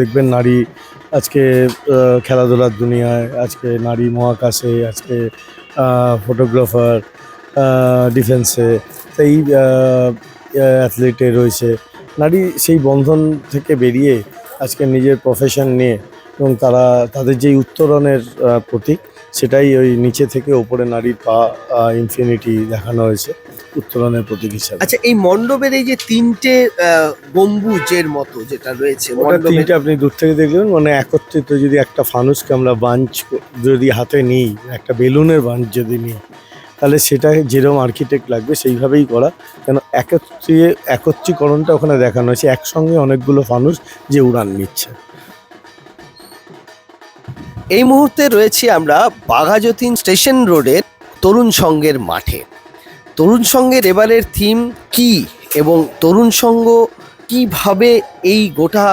দেখবেন নারী আজকে খেলাধুলার দুনিয়ায়, আজকে নারী মহাকাশে, আজকে ফটোগ্রাফার ডিফেন্সে এই অ্যাথলিটে রয়েছে। নারী সেই বন্ধন থেকে বেরিয়ে আজকে নিজের প্রফেশন নিয়ে এবং তারা, তাদের যেই উত্তরণের প্রতীক, সেটাই ওই নিচে থেকে ওপরে নারীর পা ইনফিনিটি দেখানো হয়েছে। উত্তরণের প্রতীক হিসাবে। আচ্ছা এই মণ্ডপের এই যে তিনটে গম্বুজের মতো যেটা রয়েছে ওটা তিনটে আপনি দূর থেকে দেখবেন মানে একত্রিত যদি একটা ফানুসকে আমরা বাঞ্চ যদি হাতে নিই একটা বেলুনের বাঞ্চ যদি নিই তাহলে সেটা যেরকম আর্কিটেক্ট লাগবে সেইভাবেই করা। কেন একত্রে একত্রীকরণটা ওখানে দেখানো হয়েছে। একসঙ্গে অনেকগুলো ফানুস যে উড়ান নিচ্ছে। এই মুহূর্তে রয়েছি আমরা বাঘাযতীন স্টেশন রোডের তরুণ সংঘের মাঠে। তরুণ সংঘের এবারের থিম কি এবং তরুণ সঙ্গ কীভাবে এই গোটা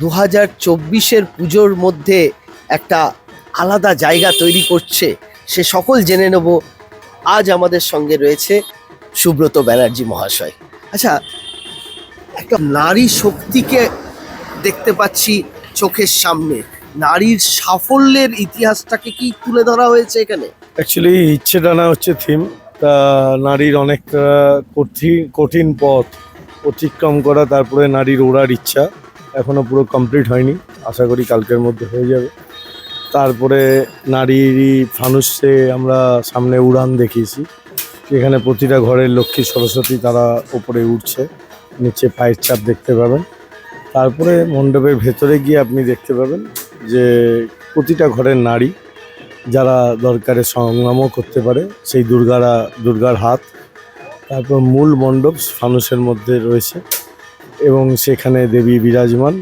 দু হাজার চব্বিশের পুজোর মধ্যে একটা আলাদা জায়গা তৈরি করছে, সে সকল জেনে নেব। আজ আমাদের সঙ্গে রয়েছে সুব্রত ব্যানার্জি মহাশয়। আচ্ছা একটা নারী শক্তিকে দেখতে পাচ্ছি চোখের সামনে। নারীর সাফল্যের ইতিহাসটাকে কি তুলে ধরা হয়েছে এখানে? অ্যাকচুয়ালি ইচ্ছে টানা হচ্ছে থিম নারীর অনেকটা কঠিন কঠিন পথ অতিক্রম করা, তারপরে নারীর ওড়ার ইচ্ছা এখনও পুরো কমপ্লিট হয়নি। আশা করি কালকের মধ্যে হয়ে যাবে। তারপরে নারীর ফানুসে আমরা সামনে উড়ান দেখিয়েছি। যেখানে প্রতিটা ঘরের লক্ষ্মী সরস্বতী তারা ওপরে উঠছে নিচে পায়ের চাপ দেখতে পাবেন। তারপরে মণ্ডপের ভেতরে গিয়ে আপনি দেখতে পাবেন যে প্রতিটা ঘরের নারী যারা দরকারে সংগ্রামও করতে পারে, সেই দুর্গারা, দুর্গার হাত। তারপর মূল মণ্ডপ ফানুসের মধ্যে রয়েছে এবং সেখানে দেবী বিরাজমান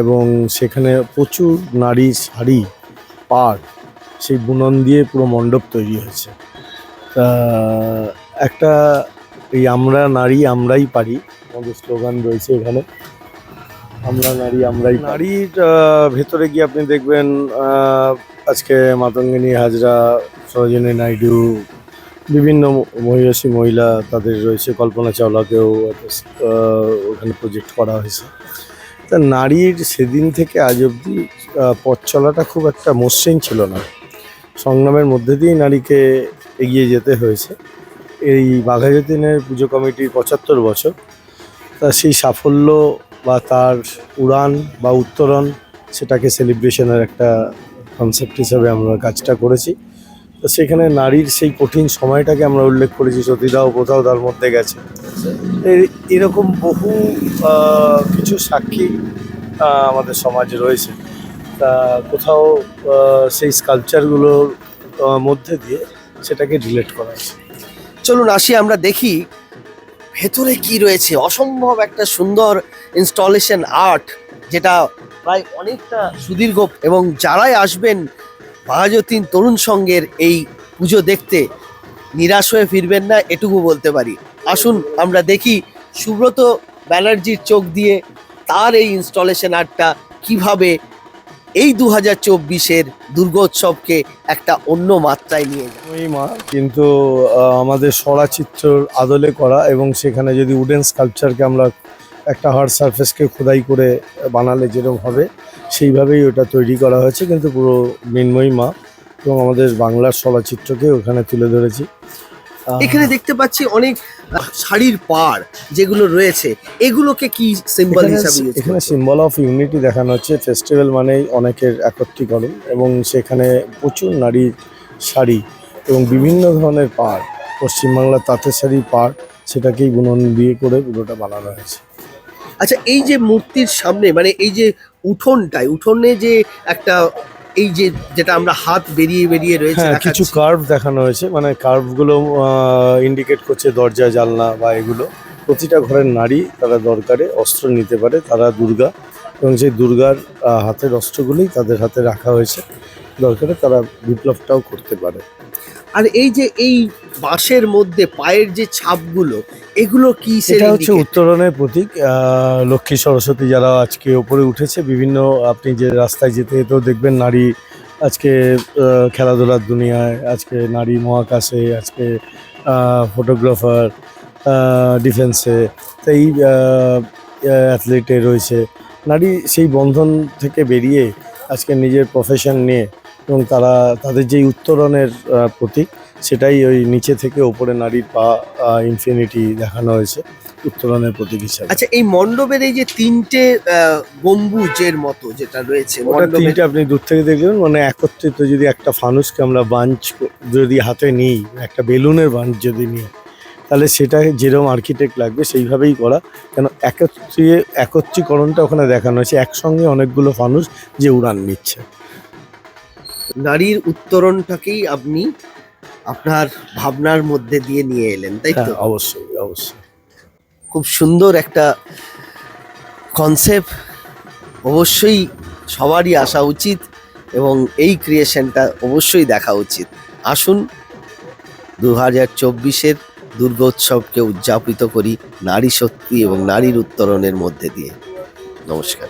এবং সেখানে প্রচুর নারী শাড়ি পাড় সেই বুনন দিয়ে পুরো মণ্ডপ তৈরি হয়েছে। তা, একটা এই আমরা নারী আমরাই পারি, আমাদের স্লোগান রয়েছে এখানে। আমরা নারী, আমরাই। নারীর ভেতরে গিয়ে আপনি দেখবেন আজকে মাতঙ্গিনী, হাজরা, সরোজিনী নাইডু, বিভিন্ন মহিষী মহিলা তাদের রয়েছে, কল্পনা চাওলাকেও ওখানে প্রজেক্ট করা হয়েছে। তা নারীর সেদিন থেকে আজ অবধি পথ চলাটা খুব একটা মসৃণ ছিল না। সংগ্রামের মধ্যে দিয়েই নারীকে এগিয়ে যেতে হয়েছে। এই বাঘাযতীনের পুজো কমিটির পঁচাত্তর বছর, তা সেই সাফল্য বা তার উড়ান বা উত্তরণ সেটাকে সেলিব্রেশনের একটা কনসেপ্ট হিসাবে আমরা কাজটা করেছি। তো সেখানে নারীর সেই কঠিন সময়টাকে আমরা উল্লেখ করেছি সতীদাও কোথাও তার মধ্যে গেছে। এরকম বহু কিছু সাক্ষী আমাদের সমাজে রয়েছে। তা কোথাও সেই স্কালচারগুলোর মধ্যে দিয়ে সেটাকে রিলেট করা হয়েছে। চলুন আসি, আমরা দেখি ভেতরে কি রয়েছে। অসম্ভব একটা সুন্দর ইনস্টলেশন আর্ট যেটা প্রায় অনেকটা সুদীর্ঘ এবং যারাই আসবেন বাঘাযতীন তরুণ সংঘের এই পুজো দেখতে, নিরাশ হয়ে ফিরবেন না, এটুকু বলতে পারি। আসুন, আমরা দেখি সুব্রত ব্যানার্জির চোখ দিয়ে তার এই ইনস্টলেশন আর্টটা কীভাবে এই দু হাজার চব্বিশের দুর্গোৎসবকে একটা অন্য মাত্রায় নিয়ে যায়। মা, কিন্তু আমাদের সরাচিত্রর আদলে করা এবং সেখানে যদি উডেন স্কাল্পচারকে আমরা একটা হার্ড সারফেসকে খোদাই করে বানালে যেরকম হবে সেইভাবেই ওটা তৈরি করা হয়েছে কিন্তু পুরো মৃন্ময়ী মা এবং আমাদের বাংলার চলচ্চিত্রকে ওখানে তুলে ধরেছি। এখানে দেখতে পাচ্ছি অনেক শাড়ির পাড় যেগুলো রয়েছে এগুলোকে কি সিম্বল হিসাবে এখানে সিম্বল অফ ইউনিটি দেখানো হচ্ছে ফেস্টিভ্যাল মানেই অনেকের একত্রীকরণ এবং সেখানে প্রচুর নারীর শাড়ি এবং বিভিন্ন ধরনের পাড় পশ্চিমবাংলার তাঁতের শাড়ির পাড় সেটাকেই বুনন দিয়ে করে পুরোটা বানানো হয়েছে। আচ্ছা এই যে মূর্তির সামনে মানে এই যে উঠোনটায় উঠোনে যে একটা এই যে যেটা আমরা হাত বেরিয়ে বেরিয়ে রয়েছে হ্যাঁ কিছু কার্ভ দেখানো হয়েছে মানে কার্ভগুলো ইন্ডিকেট করছে দরজা জানলা বা এগুলো। প্রতিটা ঘরের নারী তারা দরকারে অস্ত্র নিতে পারে তারা দুর্গা এবং সেই দুর্গার হাতের অস্ত্রগুলোই তাদের হাতে রাখা হয়েছে। দরকারে তারা বিপ্লবটাও করতে পারে। আর এই যে এই বাঁশের মধ্যে পায়ের যে ছাপগুলো এগুলো কি সেটা হচ্ছে উত্তরণের প্রতীক। লক্ষ্মী সরস্বতী যারা আজকে ওপরে উঠেছে বিভিন্ন আপনি যে রাস্তায় যেতে যেতেও দেখবেন নারী আজকে খেলাধুলার দুনিয়ায় আজকে নারী মহাকাশে আজকে ফটোগ্রাফার ডিফেন্সে তো এই অ্যাথলিটে রয়েছে। নারী সেই বন্ধন থেকে বেরিয়ে আজকে নিজের প্রফেশন নিয়ে এবং তারা তাদের যেই উত্তরণের প্রতীক সেটাই ওই নিচে থেকে ওপরে নারীর পা ইনফিনিটি দেখানো হয়েছে উত্তরণের প্রতীক হিসাবে। আচ্ছা এই মণ্ডপের এই যে তিনটে গম্বুজের মতো যেটা রয়েছে ওটা তিনটে আপনি দূর থেকে দেখবেন মানে একত্রিত যদি একটা ফানুসকে আমরা বাঞ্চ যদি হাতে নিই একটা বেলুনের বাঞ্চ যদি নিই তাহলে সেটা যেরকম আর্কিটেক্ট লাগবে সেইভাবেই করা। কেন একত্রী একত্রীকরণটা ওখানে দেখানো হয়েছে একসঙ্গে অনেকগুলো ফানুস যে উড়ান নিচ্ছে। নারীর উত্তরণটাকেই আপনি আপনার ভাবনার মধ্যে দিয়ে নিয়ে এলেন তাই তো? হ্যাঁ অবশ্যই অবশ্যই। খুব সুন্দর একটা কনসেপ্ট অবশ্যই সবারই আসা উচিত এবং এই ক্রিয়েশনটা অবশ্যই দেখা উচিত। আসুন দু হাজার চব্বিশের দুর্গোৎসবকে উদযাপিত করি নারী শক্তি এবং নারীর উত্তরণের মধ্যে দিয়ে। নমস্কার।